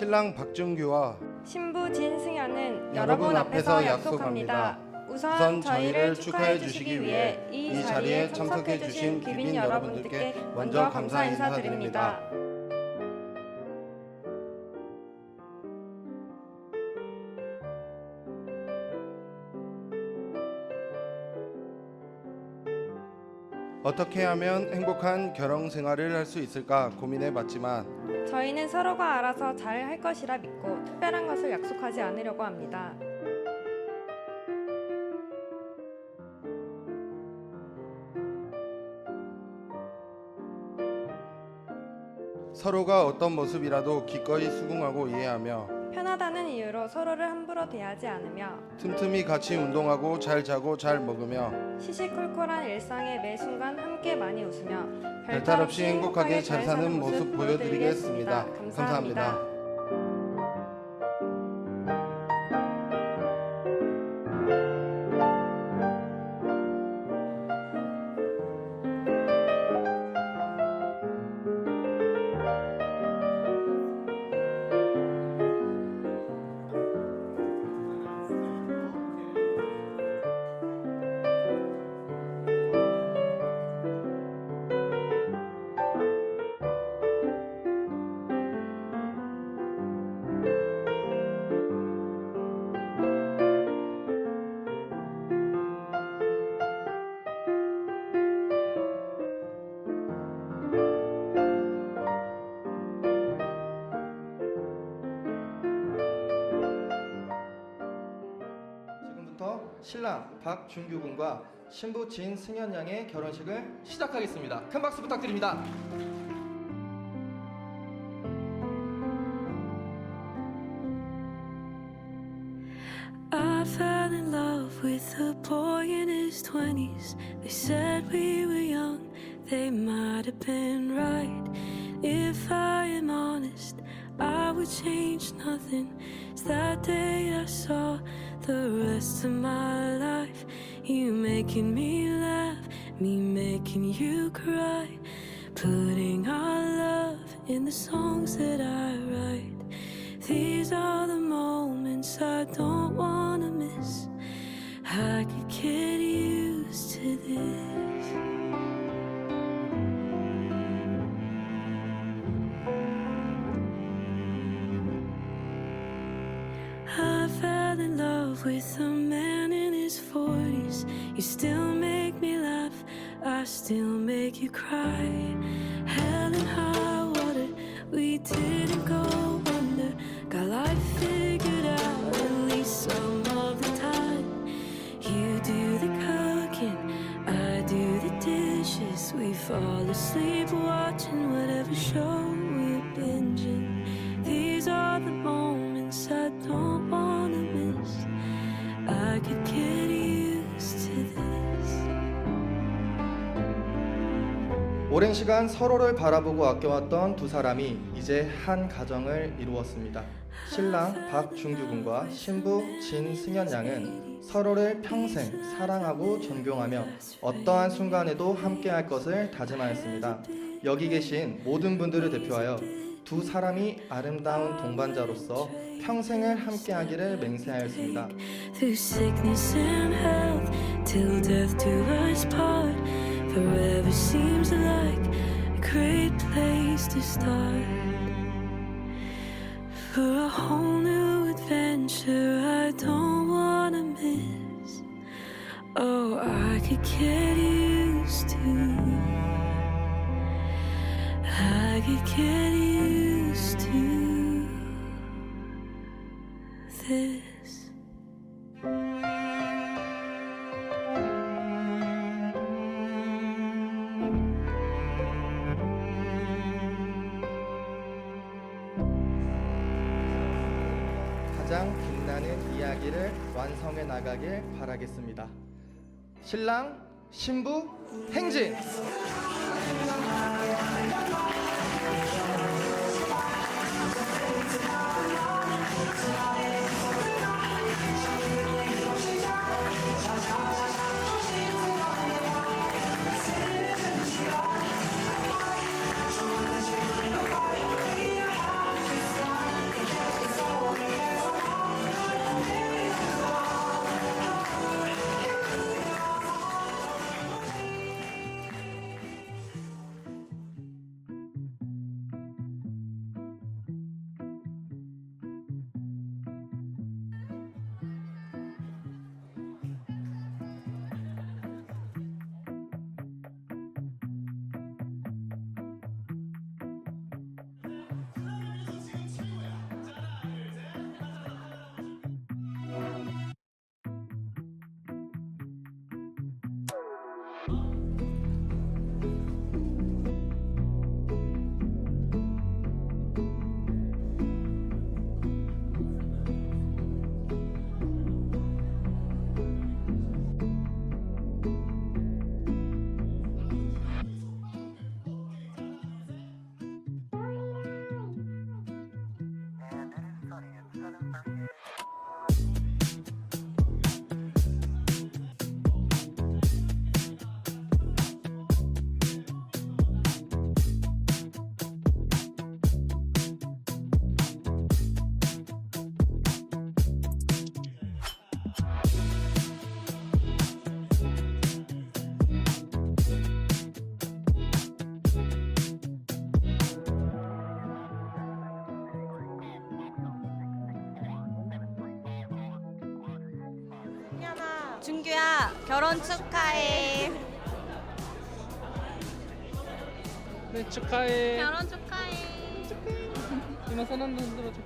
신랑 박준규와 신부 진승현은 여러분 앞에서 약속합니다. 우선 저희를 축하해 주시기 위해 이 자리에 참석해 주신 귀빈 여러분들께 먼저 감사 인사드립니다. 어떻게 하면 행복한 결혼 생활을 할 수 있을까 고민해 봤지만 저희는 서로가 알아서 잘 할 것이라 믿고 특별한 것을 약속하지 않으려고 합니다. 서로가 어떤 모습이라도 기꺼이 수긍하고 이해하며 편하다는 이유로 서로를 함부로 대하지 않으며 틈틈이 같이 운동하고 잘 자고 잘 먹으며 시시콜콜한 일상의 매 순간 함께 많이 웃으며 별탈 없이 행복하게 잘 사는 모습 보여드리겠습니다. 감사합니다. 지금부터 신랑 박준규 군과 신부 진승현 양의 결혼식을 시작하겠습니다. 큰 박수 부탁드립니다. I fell in love with a boy in his 20s. They said we were young, they might have been right. If I am honest, I would change nothing. It's that day I saw the rest of my life. You making me laugh, me making you cry. Putting our love in the songs that I write. These are the moments I don't wanna miss. I could get used with a man in his 40s. You still make me laugh, I still make you cry. Hell and high water, we didn't go under. Got life figured out at least some of the time. You do the cooking, I do the dishes. We fall asleep watching whatever show we're binging. These are the moments I don't wanna 오랜 시간 서로를 바라보고 아껴왔던 두 사람이 이제 한 가정을 이루었습니다. 신랑 박준규 군과 신부 진승현 양은 서로를 평생 사랑하고 존경하며 어떠한 순간에도 함께할 것을 다짐하였습니다. 여기 계신 모든 분들을 대표하여 두 사람이 아름다운 동반자로서 평생을 함께하기를 맹세하였습니다. Oh, this. 가장 빛나는 이야기를 완성해 나가길 바라겠습니다. 신랑, 신부, 행진! 준규야 결혼 축하해. 네 축하해. 결혼 축하해. 이모 손 한번 흔들어줘.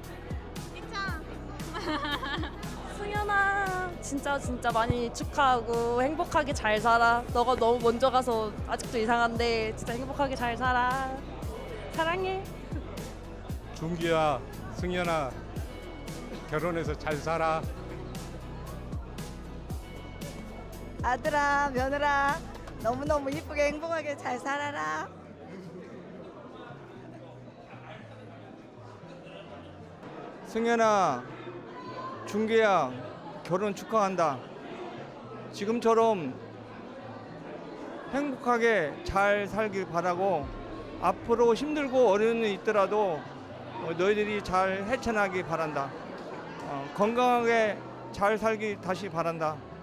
승현아 진짜 진짜 많이 축하하고 행복하게 잘 살아 너가 너무 먼저 가서 아직도 이상한데 진짜 행복하게 잘 살아 사랑해 준기야, 승현아, 결혼해서 잘 살아. 아들아, 며느라, 너무너무 이쁘게 행복하게 잘 살아라. 승현아, 준기야, 결혼 축하한다. 지금처럼 행복하게 잘 살길 바라고 앞으로 힘들고 어려운 일 있더라도 어, 너희들이 잘 헤쳐나기 바란다. 어, 건강하게 잘 살기 다시 바란다.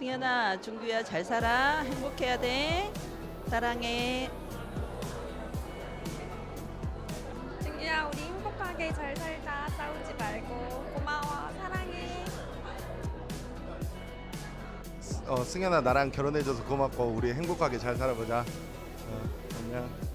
승현아, 준규야 잘 살아. 행복해야 돼. 사랑해. 준규야 우리 행복하게 잘 살자. 싸우지 말고 고마워. 사랑해. 어, 승현아 나랑 결혼해줘서 고맙고 우리 행복하게 잘 살아보자. 어, 안녕.